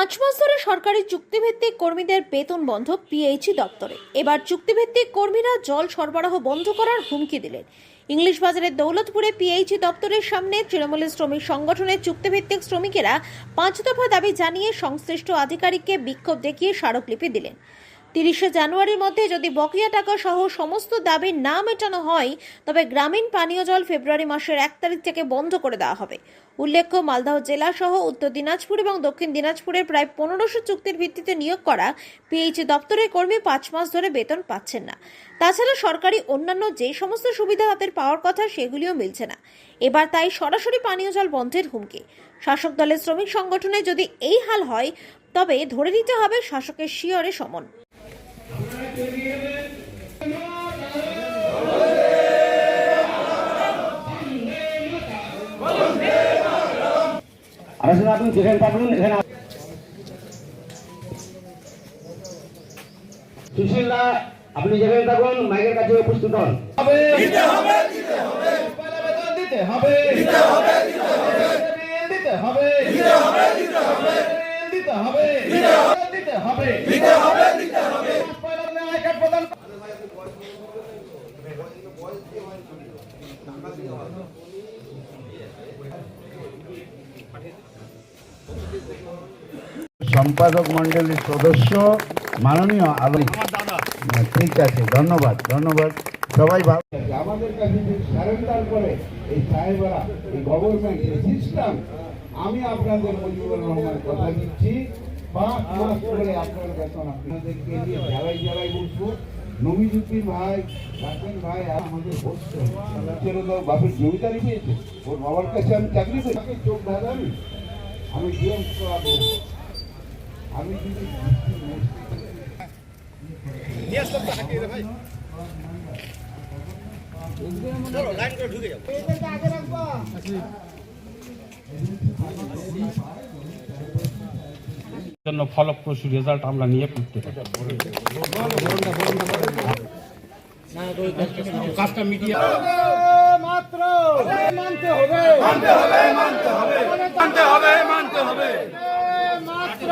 পাঁচ মাস ধরে সরকারি চুক্তিভিত্তিক কর্মীদের বেতন বন্ধ পিএইচি দপ্তরে। এবার চুক্তিভিত্তিক কর্মীরা জল সরবরাহ বন্ধ করার হুমকি দিলেন। ইংলিশ বাজারের দৌলতপুরে পিএইচি দপ্তরের সামনে তৃণমূলের শ্রমিক সংগঠনের চুক্তিভিত্তিক শ্রমিকেরা পাঁচ দফা দাবি জানিয়ে সংশ্লিষ্ট আধিকারিককে বিক্ষোভ দেখিয়ে স্মারকলিপি দিলেন। তিরিশে জানুয়ারির মধ্যে যদি বকেয়া টাকা সহ সমস্ত দাবি না মেটানো হয়, তবে গ্রামীণ পানীয় জল ফেব্রুয়ারি মাসের এক তারিখ থেকে বন্ধ করে দেওয়া হবে। উল্লেখ্য, মালদহ জেলা সহ উত্তর দিনাজপুর এবং দক্ষিণ দিনাজপুরের প্রায় পনেরোশো চুক্তির ভিত্তিতে নিয়োগ করা পিএইচি দপ্তরের কর্মী পাঁচ মাস ধরে বেতন পাচ্ছেন না। তাছাড়া সরকারি অন্যান্য যে সমস্ত সুবিধা তাদের পাওয়ার কথা, সেগুলিও মিলছে না। এবার তাই সরাসরি পানীয় জল বন্ধের হুমকি। শাসক দলের শ্রমিক সংগঠনে যদি এই হাল হয়, তবে ধরে নিতে হবে শাসকের শিয়রে সমন। আসলে আপনি যেখানে পাবেন এখানে আস- আপনি যেখানে থাকুন মাইকের কাছে উপস্থিত হন। হবে। দিতে হবে দিতে হবে দিতে হবে। দিতে হবে দিতে হবে। দিতে হবে দিতে হবে। দিতে হবে দিতে হবে। দিতে হবে দিতে হবে দিতে হবে পয়লা বেতন আয় কার্ড প্রদান সম্পাদক মন্ডলীর সদস্য মাননীয় আলোক। ঠিক আছে, ধন্যবাদ ধন্যবাদ। সবাই ভালো। আমাদের কাছে যে সারেন্ডার করে, এই সাহেবরা, এই গভর্নমেন্ট এই সিস্টেম আমি আপনাদের মুজিবুর রহমান কথা দিচ্ছি। পাঁচ মাস পরে আপনার বেতন আপনাদেরকে নিয়ে জ্বালাই জ্বালাই বলব নমিজুদ্দিন ভাই ভাই আর আমাদের বাপের পেয়েছে ওর বাবার কাছে আমি চাকরি তাকে চোখ আমি ডিএম করাবো আমি যদি জন্য ফলপ্রসূ রেজাল্ট আমরা নিয়ে ফিরতে পারি কাজটা মিটিয়ে মাত্র। মানতে হবে। মানতে হবে মানতে হবে। মানতে হবে মানতে হবে। মাত্র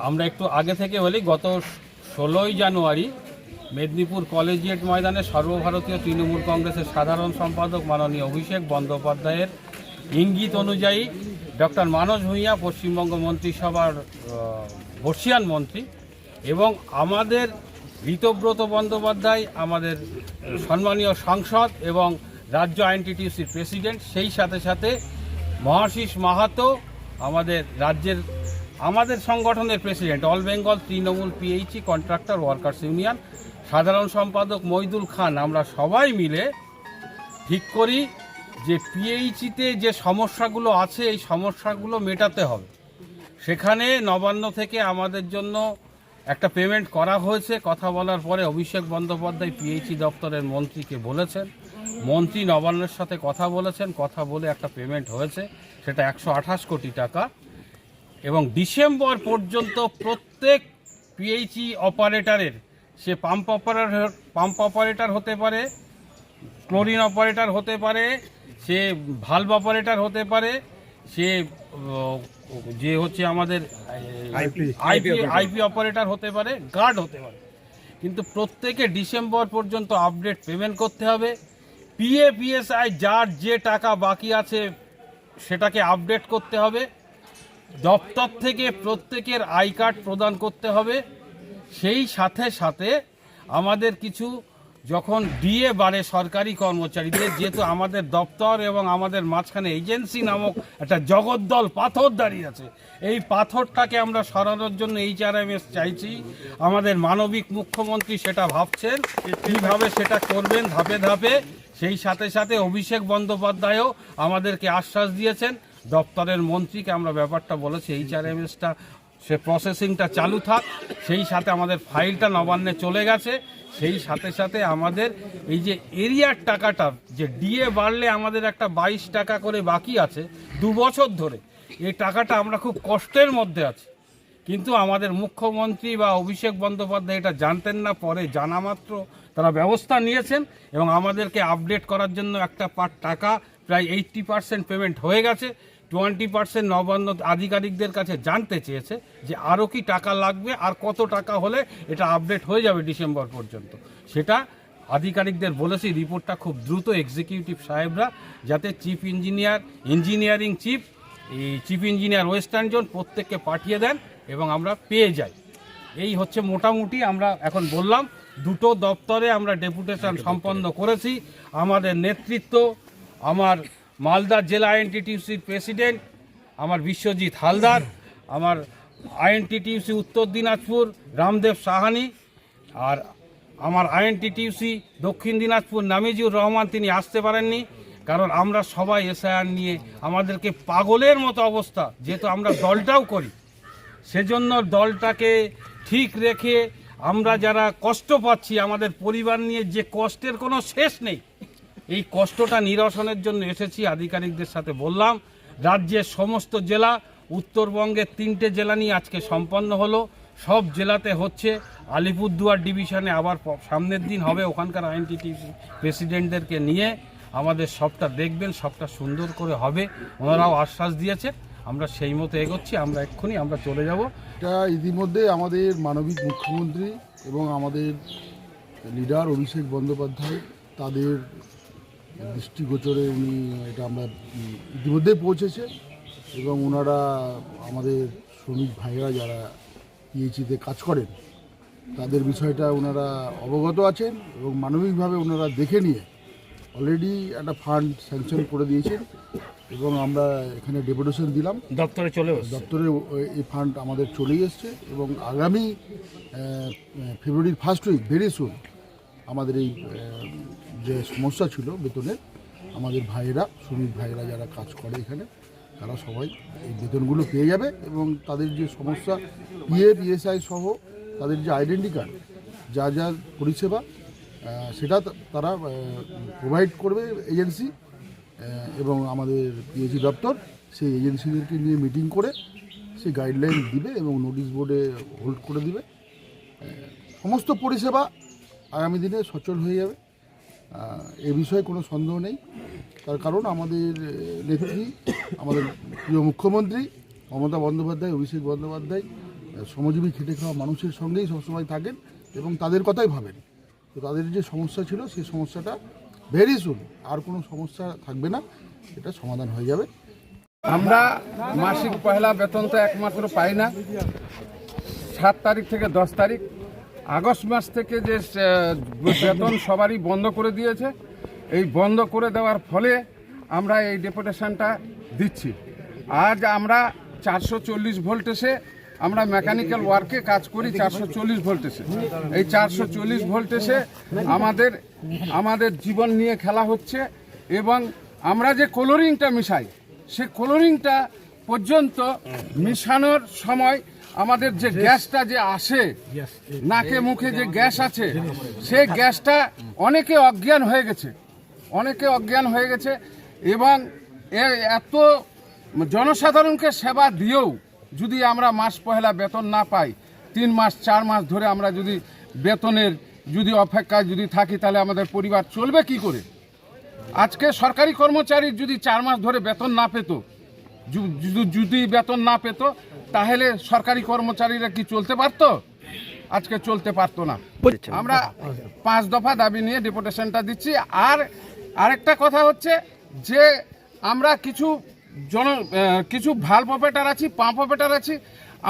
আমরা একটু আগে থেকে বলি গত ষোলোই জানুয়ারি মেদিনীপুর কলেজিয়েট ময়দানে সর্বভারতীয় তৃণমূল কংগ্রেসের সাধারণ সম্পাদক মাননীয় অভিষেক বন্দ্যোপাধ্যায়ের ইঙ্গিত অনুযায়ী ডক্টর মানস ভূঁইয়া, পশ্চিমবঙ্গ মন্ত্রিসভার বর্ষিয়ান মন্ত্রী এবং আমাদের ঋতব্রত বন্দ্যোপাধ্যায়, আমাদের সম্মানীয় সাংসদ এবং রাজ্য আইনটিটিউসির প্রেসিডেন্ট, সেই সাথে সাথে মহাশিস মাহাতো, আমাদের রাজ্যের আমাদের সংগঠনের president, all Bengal, Trinamool PHE contractor workers union সাধারণ সম্পাদক মইদুল খান, আমরা সবাই মিলে ঠিক করি যে পিএইচিতে যে সমস্যাগুলো আছে, এই সমস্যাগুলো মেটাতে হবে। সেখানে নবান্ন থেকে আমাদের জন্য একটা পেমেন্ট করা হয়েছে। কথা বলার পরে অভিষেক বন্দ্যোপাধ্যায় পিএইচি দপ্তরের মন্ত্রীকে বলেছেন। মন্ত্রী নবান্নের সাথে কথা বলেছেন। কথা বলে একটা পেমেন্ট হয়েছে। সেটা একশো আঠাশ কোটি টাকা। এবং ডিসেম্বর পর্যন্ত প্রত্যেক পিএইচই অপারেটারের সে পাম্প অপারেটর পাম্প অপারেটর হতে পারে ক্লোরিন অপারেটর হতে পারে সে ভাল্ব অপারেটর হতে পারে সে যে হচ্ছে আমাদের আইপি আইপি অপারেটর হতে পারে গার্ড হতে পারে। কিন্তু প্রত্যেকে ডিসেম্বর পর্যন্ত আপডেট পেমেন্ট করতে হবে। পিএ পিএসআই যার যে টাকা বাকি আছে সেটাকে আপডেট করতে হবে। দপ্তর থেকে প্রত্যেকের আই কার্ড প্রদান করতে হবে। সেই সাথে সাথে আমাদের কিছু যখন ডিএ বাড়ে সরকারি কর্মচারীদের, যেহেতু আমাদের দপ্তর এবং আমাদের মাঝখানে এজেন্সি নামক একটা জগদ্দল পাথর দাঁড়িয়ে আছে, এই পাথরটাকে আমরা সরানোর জন্য এইচ আর এম এস চাইছি। আমাদের মানবিক মুখ্যমন্ত্রী সেটা ভাবছেন, কীভাবে সেটা করবেন ধাপে ধাপে। সেই সাথে সাথে অভিষেক বন্দ্যোপাধ্যায়ও আমাদেরকে আশ্বাস দিয়েছেন দপ্তরের মন্ত্রীকে আমরা ব্যাপারটা বলেছি এইচ আর এম এসটা সে প্রসেসিংটা চালু থাক, সেই সাথে আমাদের ফাইলটা নবান্নে চলে গেছে, সেই সাথে সাথে আমাদের এই যে এরিয়ার টাকাটা, যে ডিএ বাড়লে আমাদের একটা বাইশ টাকা করে বাকি আছে, দু বছর ধরে, এই টাকাটা আমরা খুব কষ্টের মধ্যে আছি। কিন্তু আমাদের মুখ্যমন্ত্রী বা অভিষেক বন্দ্যোপাধ্যায় এটা জানতেন না, পরে জানা মাত্র তারা ব্যবস্থা নিয়েছেন, এবং আমাদেরকে আপডেট করার জন্য একটা পার টাকা, প্রায় এইট্টি পার্সেন্ট পেমেন্ট হয়ে গেছে। টোয়েন্টি পার্সেন্ট নবান্ন আধিকারিকদের কাছে জানতে চেয়েছে যে আরও কি টাকা লাগবে আর কত টাকা হলে এটা আপডেট হয়ে যাবে ডিসেম্বর পর্যন্ত। সেটা আধিকারিকদের বলেছি রিপোর্টটা খুব দ্রুত এক্সিকিউটিভ সাহেবরা যাতে চিফ ইঞ্জিনিয়ার ইঞ্জিনিয়ারিং চিফ এই চিফ ইঞ্জিনিয়ার ওয়েস্টার্ন জোন প্রত্যেককে পাঠিয়ে দেন এবং আমরা পেয়ে যাই। এই হচ্ছে মোটামুটি আমরা এখন বললাম দুটো দপ্তরে আমরা ডেপুটেশন সম্পন্ন করেছি। আমাদের নেতৃত্ব আমার মালদা জেলা আইএনটিটিউসির প্রেসিডেন্ট, আমার বিশ্বজিৎ হালদার, আমার আইএনটিটিউসি উত্তর দিনাজপুর রামদেব সাহানি, আর আমার আইএনটিটিউসি দক্ষিণ দিনাজপুর নামিজুর রহমান তিনি আসতে পারেননি, কারণ আমরা সবাই এসআইআর নিয়ে আমাদেরকে পাগলের মতো অবস্থা, যেহেতু আমরা দলটাও করি। সেজন্য দলটাকে ঠিক রেখে আমরা যারা কষ্ট পাচ্ছি, আমাদের পরিবার নিয়ে যে কষ্টের কোনো শেষ নেই এই কষ্টটা নিরসনের জন্য এসেছি, আধিকারিকদের সাথে বললাম। রাজ্যের সমস্ত জেলা উত্তরবঙ্গের তিনটে জেলা নিয়ে আজকে সম্পন্ন হলো। সব জেলাতে হচ্ছে। আলিপুরদুয়ার ডিভিশনে আবার সামনের দিন হবে ওখানকার আইএনটিটি প্রেসিডেন্টদেরকে নিয়ে। আমাদের সবটা দেখবেন, সবটা সুন্দর করে হবে। ওনারাও আশ্বাস দিয়েছে। আমরা সেই মতো এগোচ্ছি, আমরা এক্ষুনি আমরা চলে যাব। এটা ইতিমধ্যে আমাদের মানবিক মুখ্যমন্ত্রী এবং আমাদের লিডার অভিষেক বন্দ্যোপাধ্যায় তাদের দৃষ্টিগোচরে উনি এটা আমরা ইতিমধ্যেই পৌঁছেছে এবং ওনারা আমাদের শ্রমিক ভাইরা যারা পিএইচিতে কাজ করেন তাদের বিষয়টা ওনারা অবগত আছেন এবং মানবিকভাবে ওনারা দেখে নিয়ে অলরেডি একটা ফান্ড স্যাংশন করে দিয়েছেন এবং আমরা এখানে ডেপুটেশন দিলাম। দপ্তরে চলে দপ্তরে এই ফান্ড আমাদের চলেই এসছে এবং আগামী ফেব্রুয়ারির ফার্স্ট উইক ভেরি সুন আমাদের এই যে সমস্যা ছিল বেতনের আমাদের ভাইয়েরা শ্রমিক ভাইয়েরা যারা কাজ করে এখানে, তারা সবাই এই বেতনগুলো পেয়ে যাবে এবং তাদের যে সমস্যা পিএ পিএসআই সহ তাদের যে আইডেন্টি কার্ড যা যা পরিষেবা সেটা তারা প্রোভাইড করবে এজেন্সি এবং আমাদের পিএইচি দপ্তর সেই এজেন্সিদেরকে নিয়ে মিটিং করে সেই গাইডলাইন দিবে এবং নোটিশ বোর্ডে হোল্ড করে দিবে। সমস্ত পরিষেবা আগামী দিনে সচল হয়ে যাবে। এ বিষয়ে কোনো সন্দেহ নেই। তার কারণ আমাদের নেত্রী, আমাদের প্রিয় মুখ্যমন্ত্রী মমতা বন্দ্যোপাধ্যায়, অভিষেক বন্দ্যোপাধ্যায় শ্রমজীবী খেটে খাওয়া মানুষের সঙ্গেই সবসময় থাকেন এবং তাদের কথাই ভাবেন। তো তাদের যে সমস্যা ছিল, সেই সমস্যাটা ভেরি সুন আর কোনো সমস্যা থাকবে না, এটা সমাধান হয়ে যাবে। আমরা মাসিক বেতন তো একমাত্র পাই না। সাত তারিখ থেকে দশ তারিখ আগস্ট মাস থেকে যে বেতন সবারই বন্ধ করে দিয়েছে, এই বন্ধ করে দেওয়ার ফলে আমরা এই ডেপুটেশনটা দিচ্ছি। আজ আমরা চারশো চল্লিশ ভোল্টেসে আমরা মেকানিক্যাল ওয়ার্কে কাজ করি চারশো চল্লিশ ভোল্টেসে এই চারশো চল্লিশ ভোল্টেসে আমাদের আমাদের জীবন নিয়ে খেলা হচ্ছে এবং আমরা যে কোলোরিংটা মিশাই, সে কোলোরিংটা পর্যন্ত মিশানোর সময় আমাদের যে গ্যাসটা যে আসে নাকে মুখে যে গ্যাস আছে সেই গ্যাসটা অনেকে অজ্ঞান হয়ে গেছে। অনেকে অজ্ঞান হয়ে গেছে এবং এ- এত জনসাধারণকে সেবা দিয়েও যদি আমরা মাস পহেলা বেতন না পাই তিন মাস চার মাস ধরে আমরা যদি বেতনের যদি অপেক্ষায় যদি থাকি তাহলে আমাদের পরিবার চলবে কি করে? আজকে সরকারি কর্মচারী যদি চার মাস ধরে বেতন না পেত যদি বেতন না পেত তাহলে সরকারি কর্মচারীরা কি চলতে পারতো? আজকে চলতে পারতো না। আমরা পাঁচ দফা দাবি নিয়ে ডেপুটেশনটা দিচ্ছি। আর আরেকটা কথা হচ্ছে যে আমরা কিছু জন কিছু ভালো অপারেটার আছি পাম্প অপারেটার আছি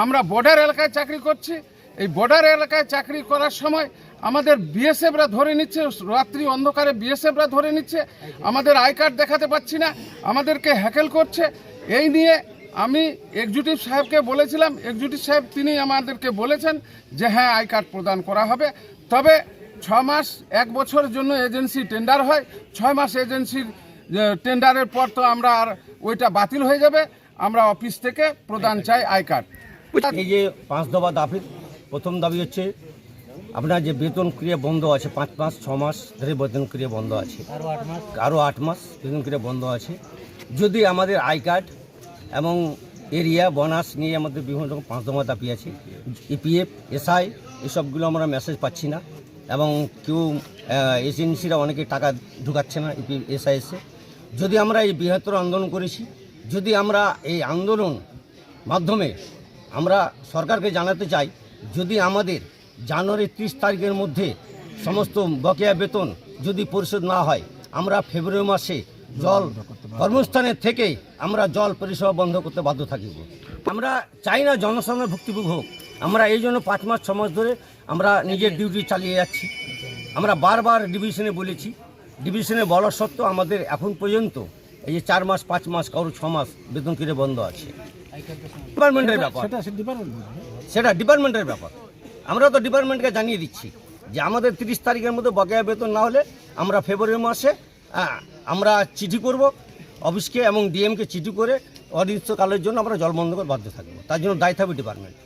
আমরা বর্ডার এলাকায় চাকরি করছি। এই বর্ডার এলাকায় চাকরি করার সময় আমাদের বিএসএফরা ধরে নিচ্ছে রাত্রি অন্ধকারে বিএসএফরা ধরে নিচ্ছে। আমাদের আই কার্ড দেখাতে পাচ্ছি না। আমাদেরকে হ্যাকেল করছে। এই নিয়ে আমি এক্সিকিউটিভ সাহেবকে বলেছিলাম এক্সিকিউটিভ সাহেব তিনি আমাদেরকে বলেছেন যে হ্যাঁ আই কার্ড প্রদান করা হবে। তবে ছ মাস এক বছরের জন্য এজেন্সি টেন্ডার হয়। ছয় মাস এজেন্সির টেন্ডারের পর তো আমরা আর ওইটা বাতিল হয়ে যাবে। আমরা অফিস থেকে প্রদান চাই আই কার্ড। এই যে পাঁচ দফা দাবি প্রথম দাবি হচ্ছে আপনার যে বেতন ক্রিয়া বন্ধ আছে পাঁচ মাস ছ মাস ধরে বেতন ক্রিয়া বন্ধ আছে। আরও আট মাস। আরও আট মাস বেতন ক্রিয়া বন্ধ আছে। যদি আমাদের আই কার্ড এবং এরিয়া, বোনাস নিয়ে আমাদের বিভিন্ন রকম পাঁচ দফা দাবি আছে। ইপিএফ, এসআই, এসবগুলো আমরা মেসেজ পাচ্ছি না। এবং কেউ এজেন্সিরা অনেকে টাকা ঢুকাচ্ছে না ইপি এসআইএসে যদি আমরা এই বৃহত্তর আন্দোলন করেছি, যদি আমরা এই আন্দোলন মাধ্যমে আমরা সরকারকে জানাতে চাই, যদি আমাদের জানুয়ারি ত্রিশ তারিখের মধ্যে সমস্ত বকেয়া বেতন যদি পরিশোধ না হয়, আমরা ফেব্রুয়ারি মাসে জল কর্মস্থানের থেকে আমরা জল পরিষেবা বন্ধ করতে বাধ্য থাকিব আমরা চাই না জনসাধারণের ভুক্তিভোগ হোক। আমরা এই জন্য পাঁচ মাস ছ মাস ধরে আমরা নিজের ডিউটি চালিয়ে যাচ্ছি। আমরা বারবার ডিভিশনে বলেছি। ডিভিশনে বলার সত্ত্বেও আমাদের এখন পর্যন্ত এই যে চার মাস পাঁচ মাস কারও ছ মাস বেতন কিনে বন্ধ আছে। ডিপার্টমেন্টের ব্যাপার। সেটা ডিপার্টমেন্টের ব্যাপার। আমরা তো ডিপার্টমেন্টকে জানিয়ে দিচ্ছি যে আমাদের তিরিশ তারিখের মধ্যে বকেয়া বেতন না হলে আমরা ফেব্রুয়ারি মাসে আহ, আমরা চিঠি করব অফিসকে এবং ডিএমকে চিঠি করে অনির্দিষ্টকালের জন্য আমরা জল বন্ধ করে বাধ্য থাকব। তার জন্য দায়ী থাকবে ডিপার্টমেন্ট